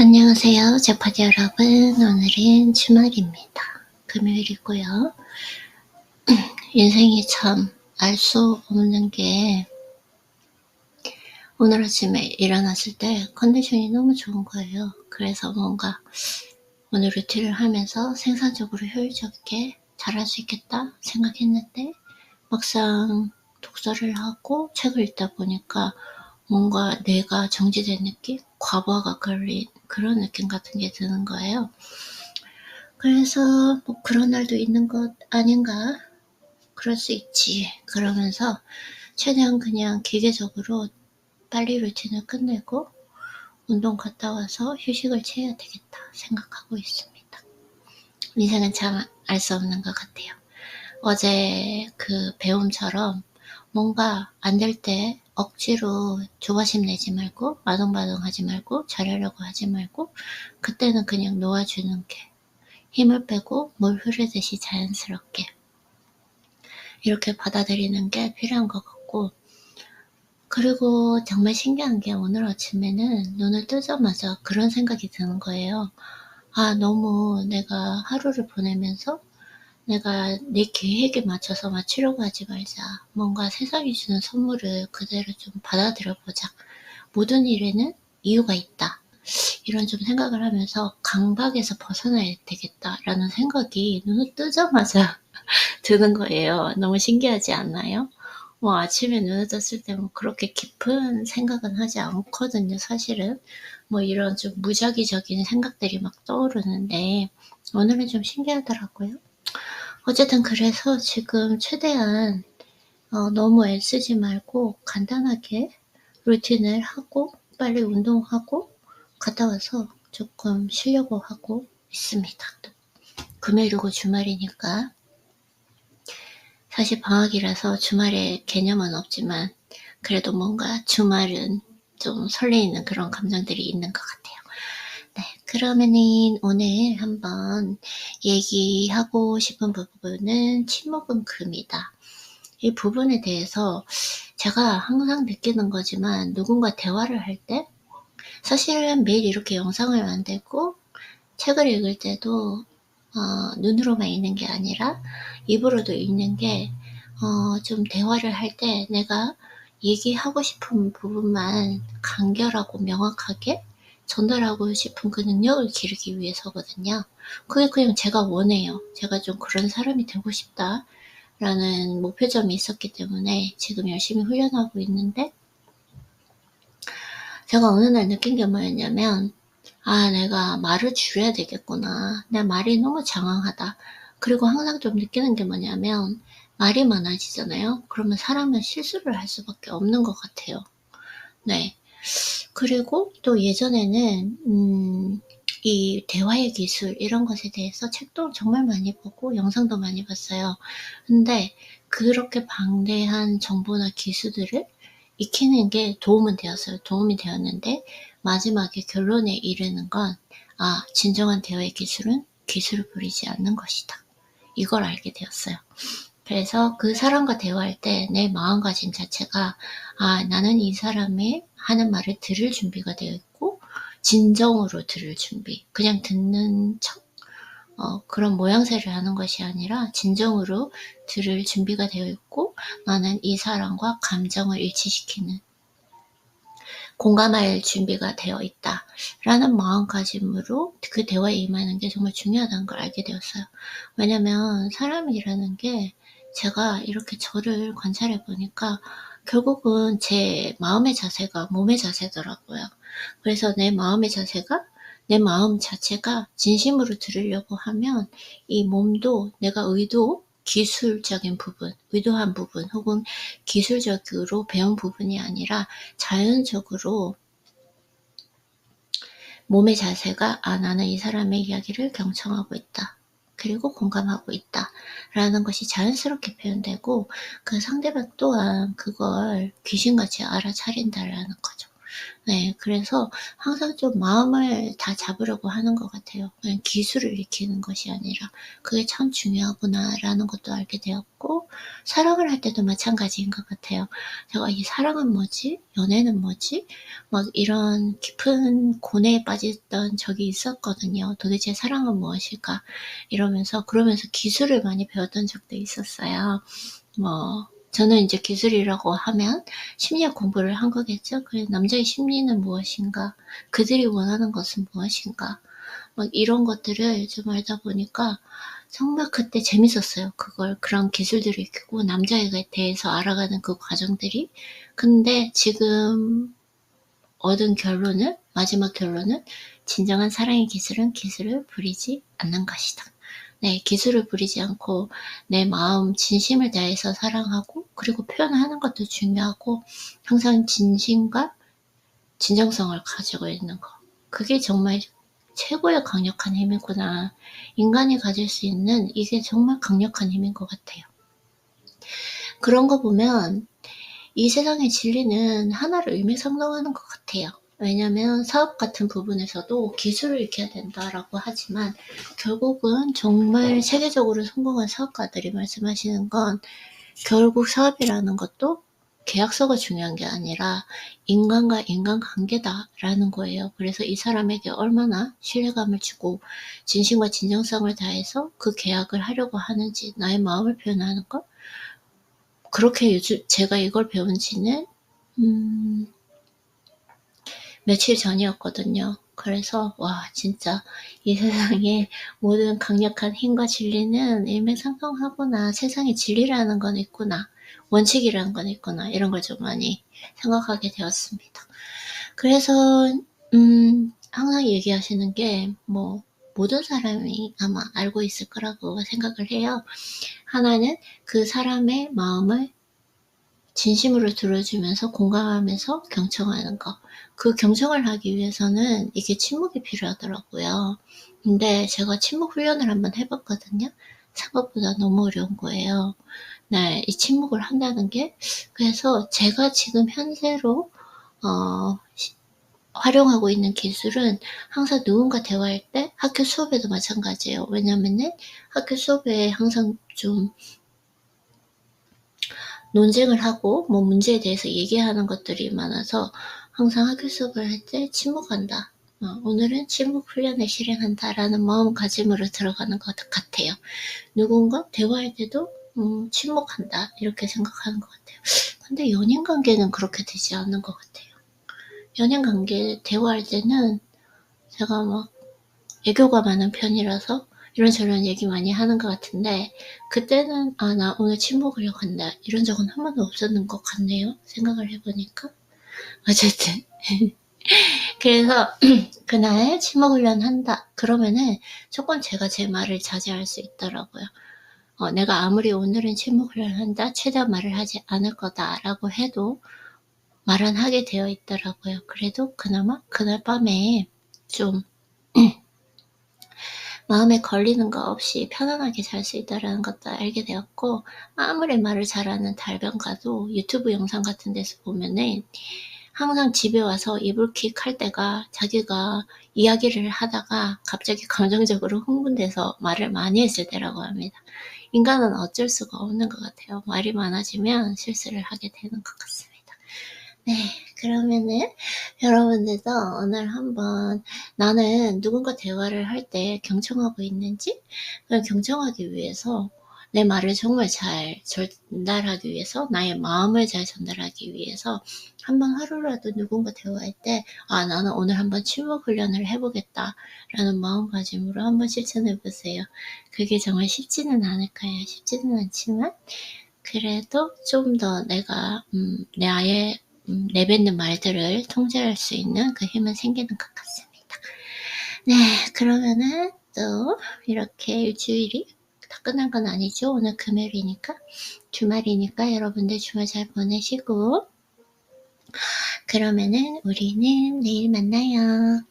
안녕하세요. 제파디 여러분. 오늘은 주말입니다. 금요일이고요. 인생이 참 알 수 없는 게 오늘 아침에 일어났을 때 컨디션이 너무 좋은 거예요. 그래서 뭔가 오늘 루틴을 하면서 생산적으로 효율적이게 잘할 수 있겠다 생각했는데 막상 독서를 하고 책을 읽다 보니까 뭔가 내가 정지된 느낌? 과부하가 걸린 그런 느낌 같은 게 드는 거예요. 그래서 뭐 그런 날도 있는 것 아닌가? 그럴 수 있지. 그러면서 최대한 그냥 기계적으로 빨리 루틴을 끝내고 운동 갔다 와서 휴식을 취해야 되겠다 생각하고 있습니다. 인생은 참 알 수 없는 것 같아요. 어제 그 배움처럼 뭔가 안 될 때 억지로 조바심 내지 말고 마동마동 하지 말고 잘하려고 하지 말고 그때는 그냥 놓아주는 게. 힘을 빼고 물 흐르듯이 자연스럽게. 이렇게 받아들이는 게 필요한 것 같고. 그리고 정말 신기한 게 오늘 아침에는 눈을 뜨자마자 그런 생각이 드는 거예요. 아, 너무 내가 하루를 보내면서 내가 내 계획에 맞춰서 맞추려고 하지 말자. 뭔가 세상이 주는 선물을 그대로 좀 받아들여 보자. 모든 일에는 이유가 있다. 이런 좀 생각을 하면서 강박에서 벗어나야 되겠다라는 생각이 눈을 뜨자마자 드는 거예요. 너무 신기하지 않나요? 뭐 아침에 눈을 떴을 때 뭐 그렇게 깊은 생각은 하지 않거든요, 사실은. 뭐 이런 좀 무작위적인 생각들이 막 떠오르는데 오늘은 좀 신기하더라고요. 어쨌든 그래서 지금 최대한 어, 너무 애쓰지 말고 간단하게 루틴을 하고 빨리 운동하고 갔다 와서 조금 쉬려고 하고 있습니다. 금요일이고 주말이니까 사실 방학이라서 주말에 개념은 없지만 그래도 뭔가 주말은 좀 설레이는 그런 감정들이 있는 것 같아요. 네, 그러면은 오늘 한번 얘기하고 싶은 부분은 침묵은 금이다. 이 부분에 대해서 제가 항상 느끼는 거지만 누군가 대화를 할 때 사실은 매일 이렇게 영상을 만들고 책을 읽을 때도 어, 눈으로만 읽는 게 아니라 입으로도 읽는 게, 어, 좀 대화를 할 때 내가 얘기하고 싶은 부분만 간결하고 명확하게 전달하고 싶은 그 능력을 기르기 위해서거든요. 그게 그냥 제가 원해요. 제가 좀 그런 사람이 되고 싶다. 라는 목표점이 있었기 때문에 지금 열심히 훈련하고 있는데, 제가 어느 날 느낀 게 뭐였냐면, 아, 내가 말을 줄여야 되겠구나. 내 말이 너무 장황하다. 그리고 항상 좀 느끼는 게 뭐냐면, 말이 많아지잖아요? 그러면 사람은 실수를 할 수밖에 없는 것 같아요. 네. 그리고 또 예전에는, 음, 이 대화의 기술, 이런 것에 대해서 책도 정말 많이 보고 영상도 많이 봤어요. 근데 그렇게 방대한 정보나 기술들을 익히는 게 도움은 되었어요. 도움이 되었는데, 마지막에 결론에 이르는 건, 아, 진정한 대화의 기술은 기술을 부리지 않는 것이다. 이걸 알게 되었어요. 그래서 그 사람과 대화할 때 내 마음가짐 자체가, 아, 나는 이 사람의 하는 말을 들을 준비가 되어 있고, 진정으로 들을 준비. 그냥 듣는 척, 어, 그런 모양새를 하는 것이 아니라 진정으로 들을 준비가 되어 있고 나는 이 사람과 감정을 일치시키는 공감할 준비가 되어 있다. 라는 마음가짐으로 그 대화에 임하는 게 정말 중요하다는 걸 알게 되었어요. 왜냐면 사람이라는 게 제가 이렇게 저를 관찰해 보니까 결국은 제 마음의 자세가 몸의 자세더라고요. 그래서 내 마음의 자세가 내 마음 자체가 진심으로 들으려고 하면 이 몸도 내가 의도 기술적인 부분, 의도한 부분 혹은 기술적으로 배운 부분이 아니라 자연적으로 몸의 자세가 아 나는 이 사람의 이야기를 경청하고 있다. 그리고 공감하고 있다. 라는 것이 자연스럽게 표현되고 그 상대방 또한 그걸 귀신같이 알아차린다라는 거죠. 네, 그래서 항상 좀 마음을 다 잡으려고 하는 것 같아요. 그냥 기술을 익히는 것이 아니라 그게 참 중요하구나라는 것도 알게 되었고 사랑을 할 때도 마찬가지인 것 같아요. 제가 이 사랑은 뭐지? 연애는 뭐지? 막 이런 깊은 고뇌에 빠졌던 적이 있었거든요. 도대체 사랑은 무엇일까? 이러면서 그러면서 기술을 많이 배웠던 적도 있었어요. 뭐 저는 이제 기술이라고 하면 심리학 공부를 한 거겠죠. 그래 남자의 심리는 무엇인가, 그들이 원하는 것은 무엇인가, 막 이런 것들을 좀 알다 보니까 정말 그때 재밌었어요. 그걸 그런 기술들을 익히고 남자에 대해서 알아가는 그 과정들이. 근데 지금 얻은 결론은 마지막 결론은 진정한 사랑의 기술은 기술을 부리지 않는 것이다. 네, 기술을 부리지 않고 내 마음 진심을 다해서 사랑하고 그리고 표현하는 것도 중요하고 항상 진심과 진정성을 가지고 있는 거. 그게 정말 최고의 강력한 힘이구나. 인간이 가질 수 있는 이게 정말 강력한 힘인 것 같아요. 그런 거 보면 이 세상의 진리는 하나를 의미상정하는 것 같아요. 왜냐하면 사업 같은 부분에서도 기술을 익혀야 된다라고 하지만 결국은 정말 세계적으로 성공한 사업가들이 말씀하시는 건 결국 사업이라는 것도 계약서가 중요한 게 아니라 인간과 인간 관계다라는 거예요. 그래서 이 사람에게 얼마나 신뢰감을 주고 진심과 진정성을 다해서 그 계약을 하려고 하는지 나의 마음을 표현하는 것 그렇게 요즘 제가 이걸 배운 지는 음, 며칠 전이었거든요. 그래서 와 진짜 이 세상에 모든 강력한 힘과 진리는 일맥상통하구나. 세상에 진리라는 건 있구나. 원칙이라는 건 있구나. 이런 걸 좀 많이 생각하게 되었습니다. 그래서 음, 항상 얘기하시는 게 뭐 모든 사람이 아마 알고 있을 거라고 생각을 해요. 하나는 그 사람의 마음을 진심으로 들어주면서 공감하면서 경청하는 거. 그 경청을 하기 위해서는 이게 침묵이 필요하더라고요. 근데 제가 침묵 훈련을 한번 해봤거든요. 생각보다 너무 어려운 거예요. 네, 이 침묵을 한다는 게 그래서 제가 지금 현재로 어, 활용하고 있는 기술은 항상 누군가 대화할 때 학교 수업에도 마찬가지예요. 왜냐면은 학교 수업에 항상 좀 논쟁을 하고 뭐 문제에 대해서 얘기하는 것들이 많아서 항상 학교 수업을 할 때 침묵한다. 어, 오늘은 침묵 훈련을 실행한다 라는 마음가짐으로 들어가는 것 같아요. 누군가 대화할 때도 음, 침묵한다 이렇게 생각하는 것 같아요. 근데 연인 관계는 그렇게 되지 않는 것 같아요. 연인 관계 대화할 때는 제가 막 애교가 많은 편이라서 이런저런 얘기 많이 하는 것 같은데 그때는 아 나 오늘 침묵을 한다 이런 적은 한 번도 없었는 것 같네요. 생각을 해보니까 어쨌든 그래서 그날 침묵 훈련한다 그러면은 조금 제가 제 말을 자제할 수 있더라고요. 어, 내가 아무리 오늘은 침묵 훈련한다 최대한 말을 하지 않을 거다라고 해도 말은 하게 되어 있더라고요. 그래도 그나마 그날 밤에 좀 마음에 걸리는 거 없이 편안하게 잘 수 있다는 것도 알게 되었고 아무리 말을 잘하는 달변가도 유튜브 영상 같은 데서 보면은 항상 집에 와서 이불킥 할 때가 자기가 이야기를 하다가 갑자기 감정적으로 흥분돼서 말을 많이 했을 때라고 합니다. 인간은 어쩔 수가 없는 것 같아요. 말이 많아지면 실수를 하게 되는 것 같습니다. 네, 그러면은 여러분들도 오늘 한번 나는 누군가 대화를 할 때 경청하고 있는지 경청하기 위해서 내 말을 정말 잘 전달하기 위해서 나의 마음을 잘 전달하기 위해서 한번 하루라도 누군가 대화할 때 아 나는 오늘 한번 침묵 훈련을 해보겠다 라는 마음가짐으로 한번 실천해 보세요. 그게 정말 쉽지는 않을 거예요. 쉽지는 않지만 그래도 좀 더 내가 음, 내 아예 음, 내뱉는 말들을 통제할 수 있는 그 힘은 생기는 것 같습니다. 네, 그러면은 또 이렇게 일주일이 다 끝난 건 아니죠. 오늘 금요일이니까 주말이니까 여러분들 주말 잘 보내시고 그러면은 우리는 내일 만나요.